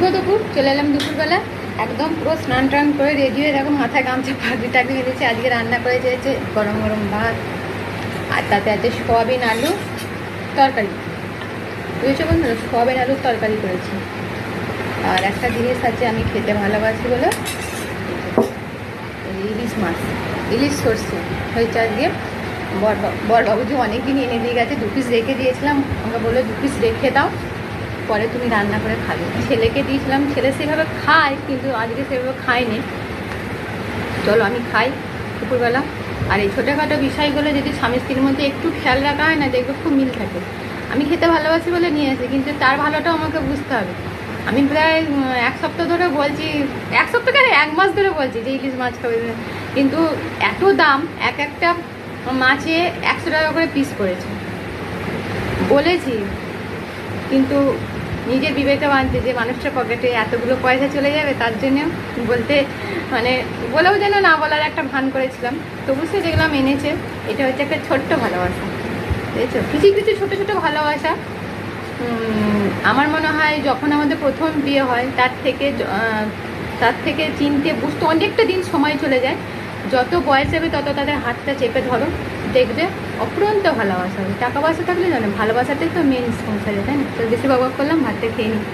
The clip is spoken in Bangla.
শুভ দুপুর চলে এলাম দুপুরবেলা। একদম পুরো স্নান টান করে রেডি হয়ে দেখো মাথায় গামছা পাগড়ি টাগড়ি বেঁধেছে আজকে রান্না করে চেয়েছে গরম গরম ভাত। আর তাতে আছে সোয়াবিন আলু তরকারি। বুঝেছ বন্ধু সোয়াবিন আলুর তরকারি করেছি। আর একটা জিনিস আছে আমি খেতে ভালোবাসি বলে। ইলিশ মাছ। ইলিশ সর্ষে। হয়েছে আজকে। বর বরবাবুজি অনেকদিন এনে দিয়ে গেছে। দু পিস রেখে দিয়েছিলাম। আমাকে বলল দু পিস রেখে দাও। পরে তুমি রান্না করে খাবে। ছেলেকে দিয়েছিলাম, ছেলে সেভাবে খায়, কিন্তু আজকে সেভাবে খায়নি। চলো আমি খাই দুপুরবেলা। আর এই ছোটোখাটো বিষয়গুলো যদি স্বামী স্ত্রীর মধ্যে একটু খেয়াল রাখা হয় না, দেখবে খুব মিল থাকে। আমি খেতে ভালোবাসি বলে নিয়ে আসি কিন্তু তার ভালোটাও আমাকে বুঝতে হবে। আমি প্রায় এক সপ্তাহ ধরে বলছি, এক সপ্তাহ কেন? এক মাস ধরে বলছি যে ইলিশ মাছ খাবে। কিন্তু এত দাম, এক একটা মাছে একশো টাকা করে পিস করেছে। বলেছি, কিন্তু নিজের বিবেকে মানছে যে মানুষটার পকেটে এতগুলো পয়সা চলে যাবে, তার জন্য বলতে মানে বলেও যেন না বলার একটা ভান করেছিলাম। তবু সে দেখলাম এনেছে এটা হচ্ছে একটা ছোট্ট ভালোবাসা। বুঝেছ কিছু কিছু ছোট ছোট ভালোবাসা। আমার মনে হয় যখন আমাদের প্রথম বিয়ে হয়, তার থেকে তার থেকে চিনতে, বুঝতে অনেকটা দিন সময় চলে যায়। যত বয়স যাবে, তত তাদের হাতটা চেপে ধরো, দেখবে অফুরন্ত ভালোবাসা হবে। টাকা পয়সা থাকলে জানো, ভালোবাসাটাই তো মেন সংসারে, তাই না? তো বেশি বাবা করলাম, ভাতটা খেয়ে নিই।